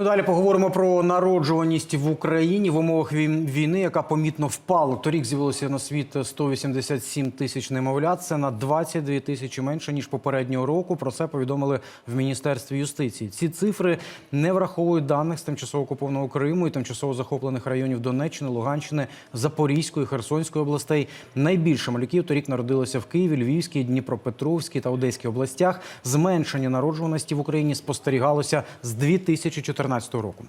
Ну, далі поговоримо про народжуваність в Україні в умовах війни, яка помітно впала. Торік з'явилося на світ 187 тисяч немовлят. Це на 22 тисячі менше ніж попереднього року. Про це повідомили в міністерстві юстиції. Ці цифри не враховують даних з тимчасово окупованого Криму і тимчасово захоплених районів Донеччини, Луганщини, Запорізької, Херсонської областей. Найбільше малюків торік народилося в Києві, Львівській, Дніпропетровській та Одеській областях. Зменшення народжуваності в Україні спостерігалося з 2014 року.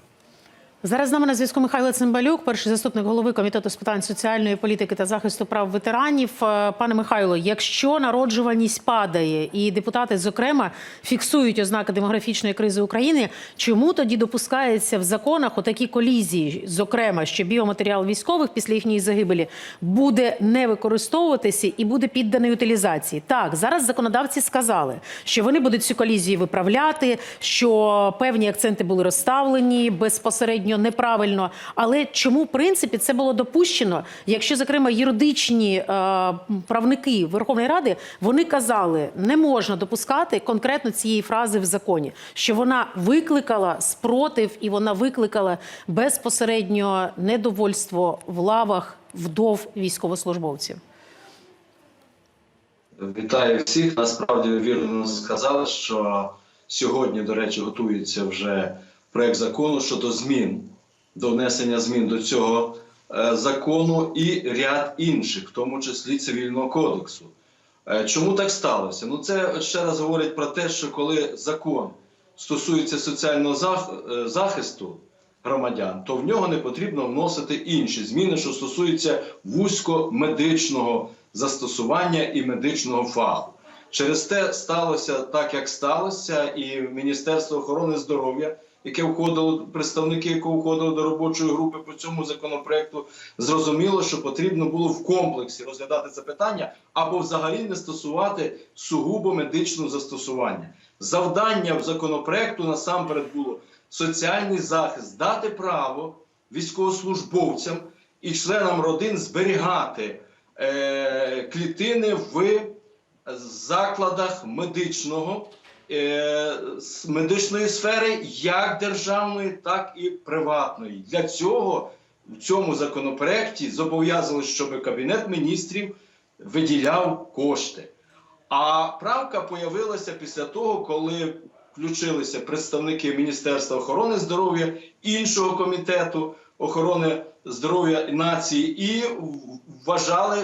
Зараз з нами на зв'язку Михайло Цимбалюк, перший заступник голови комітету з питань соціальної політики та захисту прав ветеранів. Е, Пане Михайло, якщо народжуваність падає, і депутати, зокрема, фіксують ознаки демографічної кризи України, чому тоді допускається в законах отакі колізії? Зокрема, що біоматеріал військових після їхньої загибелі буде не використовуватися і буде підданий утилізації? Так, зараз законодавці сказали, що вони будуть цю колізію виправляти, що певні акценти були розставлені безпосередньо неправильно. Але чому в принципі це було допущено? Якщо зокрема юридичні е, правники Верховної Ради вони казали, не можна допускати конкретно цієї фрази в законі, що вона викликала спротив і вона викликала безпосередньо недовольство в лавах вдов військовослужбовців. Вітаю всіх. Насправді вірно сказали, що сьогодні, до речі, готується вже проект закону щодо змін, до внесення змін до цього е, закону і ряд інших, в тому числі цивільного кодексу. Е, Чому так сталося? Ну, це ще раз говорить про те, що коли закон стосується соціального е, захисту громадян, то в нього не потрібно вносити інші зміни, що стосуються вузько-медичного застосування і медичного фаху. Через те сталося так, як сталося, і Міністерство охорони здоров'я, яке входило, представники якого входили до робочої групи по цьому законопроекту, зрозуміло, що потрібно було в комплексі розглядати це питання або взагалі не стосувати сугубо медичного застосування. Завдання в законопроекту насамперед було соціальний захист, дати право військовослужбовцям і членам родин зберігати е, клітини в закладах медичного, е, с- медичної сфери, як державної, так і приватної. Для цього в цьому законопроекті зобов'язано, щоб Кабінет міністрів виділяв кошти. А правка появилася після того, коли включилися представники Міністерства охорони здоров'я, іншого комітету охорони здоров'я нації, і вважали,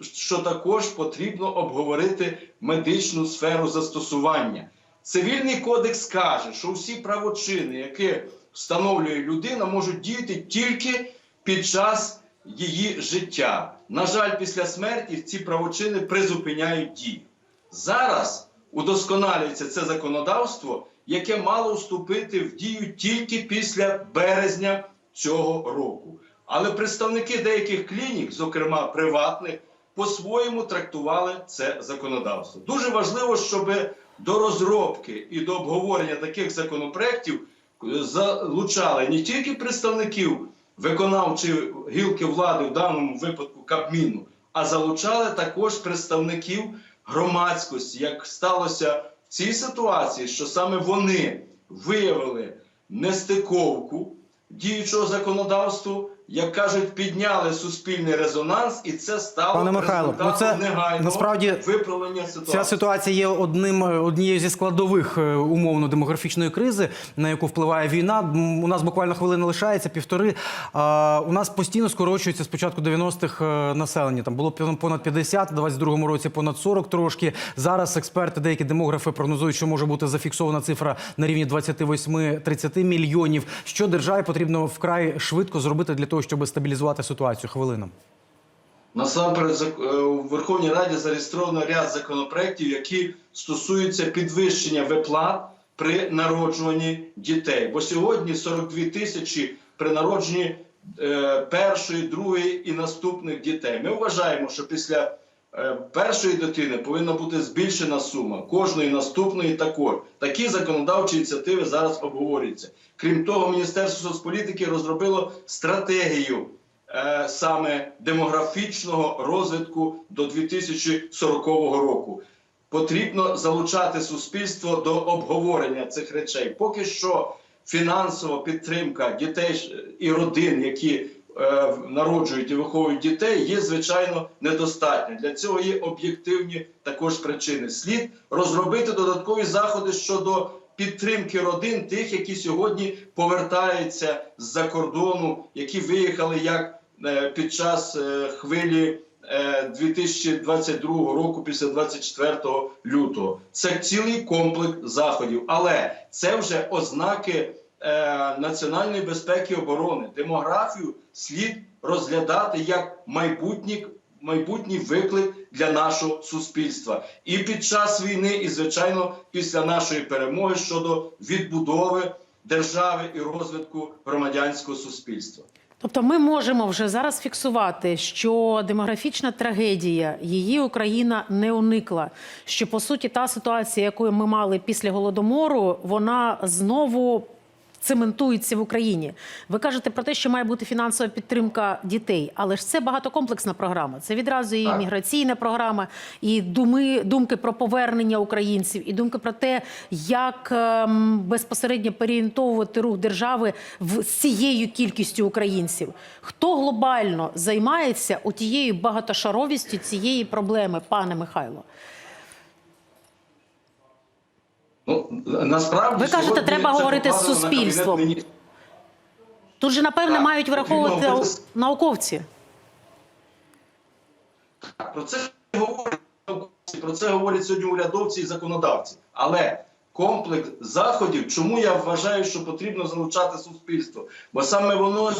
що також потрібно обговорити медичну сферу застосування. Цивільний кодекс каже, що всі правочини, які встановлює людина, можуть діяти тільки під час її життя. На жаль, після смерті ці правочини призупиняють дію. Зараз удосконалюється це законодавство, яке мало вступити в дію тільки після березня цього року. Але представники деяких клінік, зокрема приватних, по-своєму трактували це законодавство. Дуже важливо, щоб до розробки і до обговорення таких законопроєктів е, залучали не тільки представників виконавчої гілки влади, в даному випадку Кабміну, а залучали також представників громадськості, як сталося в цій ситуації, що саме вони виявили нестиковку діючого законодавства, як кажуть, підняли суспільний резонанс, і це стало Пане Михайло, ну це негайного насправді виправлення ситуації. Ця ситуація є одним однією зі складових е, умовно демографічної кризи, на яку впливає війна. У нас буквально хвилина лишається півтори. А, у нас постійно скорочується з початку 90-х е, населення. Там було понад 50, у 22-му році понад 40 трошки. Зараз експерти, деякі демографи прогнозують, що може бути зафіксована цифра на рівні 28-30 мільйонів. Що державі потрібно вкрай швидко зробити для того, щоб стабілізувати ситуацію? хвилинам? Насамперед, е, у Верховній Раді зареєстровано ряд законопроєктів, які стосуються підвищення виплат при народжуванні дітей. Бо сьогодні 42 тисячі при народженні е, першої, другої і наступних дітей. Ми вважаємо, що після першої дитини повинна бути збільшена сума, кожної наступної також. Такі законодавчі ініціативи зараз обговорюються. Крім того, Міністерство соцполітики розробило стратегію е, саме демографічного розвитку до 2040 року. Потрібно залучати суспільство до обговорення цих речей. Поки що фінансова підтримка дітей і родин, які е, народжують і виховують дітей, є звичайно недостатньо. Для цього є об'єктивні також причини. Слід розробити додаткові заходи щодо підтримки родин тих, які сьогодні повертаються з-за кордону, які виїхали як е, під час е, хвилі. е, 2022 року після 24 лютого це цілий комплекс заходів, але це вже ознаки е, національної безпеки і оборони. Демографію слід розглядати як майбутній, майбутній виклик для нашого суспільства і під час війни, і звичайно після нашої перемоги щодо відбудови держави і розвитку громадянського суспільства. Тобто, ми можемо вже зараз фіксувати, що демографічна трагедія її Україна не уникла. Що по суті та ситуація, яку ми мали після голодомору, вона знову. Цементується в Україні. Ви кажете про те, що має бути фінансова підтримка дітей, але ж це багатокомплексна програма. Це відразу і міграційна програма, і думи, думки про повернення українців, і думки про те, як ем, безпосередньо переорієнтовувати рух держави в цією кількістю українців. Хто глобально займається у тією багатошаровістю цієї проблеми, пане Михайло? Ну насправді Ви кажете, треба говорити з суспільством. Тут же напевне Так, мають враховувати нау- впис- науковці. Про це говорять науковці, про це говорять сьогодні урядовці і законодавці. Але комплекс заходів, чому я вважаю, що потрібно залучати суспільство? Бо саме воно,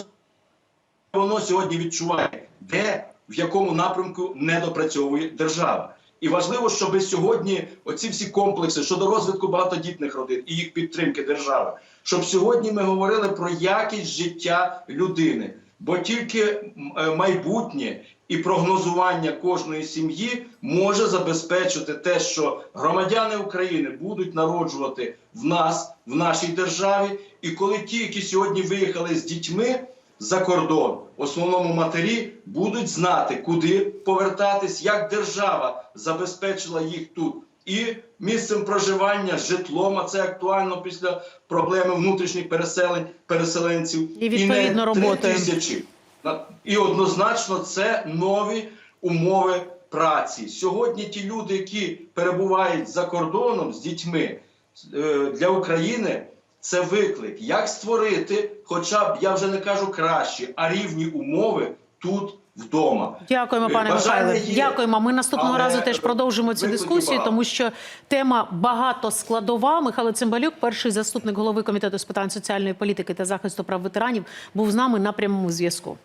воно сьогодні відчуває, де в якому напрямку недопрацьовує держава. І важливо, щоб сьогодні оці всі комплекси щодо розвитку багатодітних родин і їх підтримки держави, щоб сьогодні ми говорили про якість життя людини. Бо тільки е, майбутнє і прогнозування кожної сім'ї може забезпечити те, що громадяни України будуть народжувати в нас, в нашій державі. І коли ті, які сьогодні виїхали з дітьми за кордон, в основному матері, будуть знати, куди повертатись, як держава забезпечила їх тут. І місцем проживання, житлом, а це актуально після проблеми внутрішніх переселень, переселенців. І, відповідно, роботою. тисячі. І однозначно це нові умови праці. Сьогодні ті люди, які перебувають за кордоном з дітьми е, для України, це виклик. Як створити, хоча б я вже не кажу кращі, а рівні умови тут вдома. Дякуємо, пане Бажання Михайле. Дякуємо. Ми наступного але разу теж продовжимо цю викликів дискусію, багато. тому що тема багатоскладова. Михайло Цимбалюк, перший заступник голови комітету з питань соціальної політики та захисту прав ветеранів, був з нами на прямому зв'язку.